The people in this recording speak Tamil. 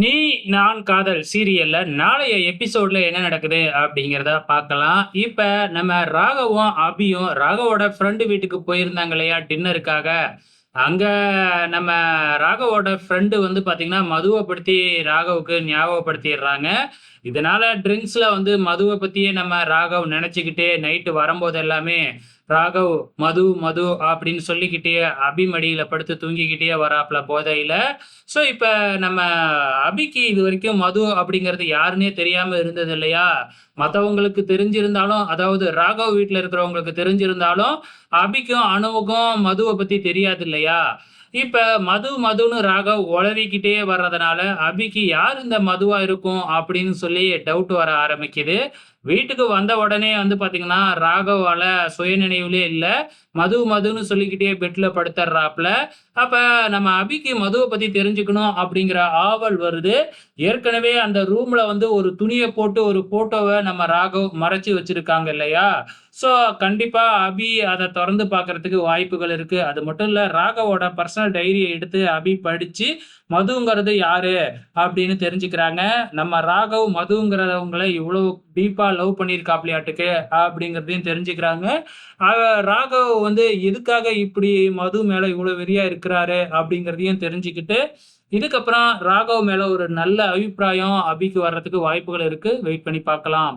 நீ நான் காதல் சீரியல்ல நாளைய எபிசோட்ல என்ன நடக்குது அப்படிங்கிறத பார்க்கலாம். இப்ப நம்ம ராகவும், அபியும் ராகவோட ஃப்ரெண்டு வீட்டுக்கு போயிருந்தாங்க இல்லையா டின்னருக்காக. அங்க நம்ம ராகவோட ஃப்ரெண்டு வந்து பாத்தீங்கன்னா மதுவைப்படுத்தி படுத்தி ராகவுக்கு ஞாபகப்படுத்திடுறாங்க இதனால ட்ரிங்க்ஸ்ல வந்து மதுவை பத்தியே நம்ம ராகவ் நினைச்சுக்கிட்டே நைட்டு வரும்போது எல்லாமே, ராகவ் மது, மது அப்படின்னு சொல்லிக்கிட்டே அபிமடியில படுத்து தூங்கிக்கிட்டே வராப்ல போதையில. ஸோ இப்போ நம்ம அபிக்கு இது வரைக்கும் மது அப்படிங்கிறது யாருன்னே தெரியாம இருந்தது இல்லையா? மத்தவங்களுக்கு தெரிஞ்சிருந்தாலும், அதாவது ராகவ் வீட்டில் இருக்கிறவங்களுக்கு தெரிஞ்சிருந்தாலும், அபிக்கும், அணுவுக்கும் மதுவை பத்தி தெரியாது இல்லையா? இப்போ மது, மதுன்னு ராகவ் ஒளறிக்கிட்டே வர்றதுனால, அபிக்கு யார் இந்த மதுவா இருக்கும் அப்படின்னு சொல்லி டவுட் வர ஆரம்பிக்குது. வீட்டுக்கு வந்த உடனே வந்து பார்த்தீங்கன்னா, ராகவால சுயநினைவிலே இல்லை மது, மதுன்னு சொல்லிக்கிட்டே பெட்ல படுத்தர்றாப்ல. அப்ப நம்ம அபிக்கு மதுவை பத்தி தெரிஞ்சுக்கணும் அப்படிங்கிற ஆவல் வருது. ஏற்கனவே அந்த ரூம்ல வந்து ஒரு துணியை போட்டு ஒரு ஃபோட்டோவை நம்ம ராகவ் மறைச்சு வச்சிருக்காங்க இல்லையா? ஸோ கண்டிப்பாக அபி அதை திறந்து பார்க்கறதுக்கு வாய்ப்புகள் இருக்குது அது மட்டும் இல்லை ராகவோட பர்சனல் டைரியை எடுத்து அபி படித்து மதுங்கிறது யாரு அப்படின்னு தெரிஞ்சுக்கிறாங்க. நம்ம ராகவ் மதுங்கிறவங்கள இவ்வளோ டீப்பாக லவ் பண்ணியிருக்காப்லையாட்டுக்கு அப்படிங்கிறதையும் தெரிஞ்சுக்கிறாங்க. ராகவ் வந்து எதுக்காக இப்படி மது மேலே இவ்வளோ வெறியாக இருக்கிறாரு அப்படிங்கிறதையும் தெரிஞ்சுக்கிட்டு, இதுக்கப்புறம் ராகவ் மேலே ஒரு நல்ல அபிப்பிராயம் அபிக்கு வர்றதுக்கு வாய்ப்புகள் இருக்குது வெயிட் பண்ணி பார்க்கலாம்.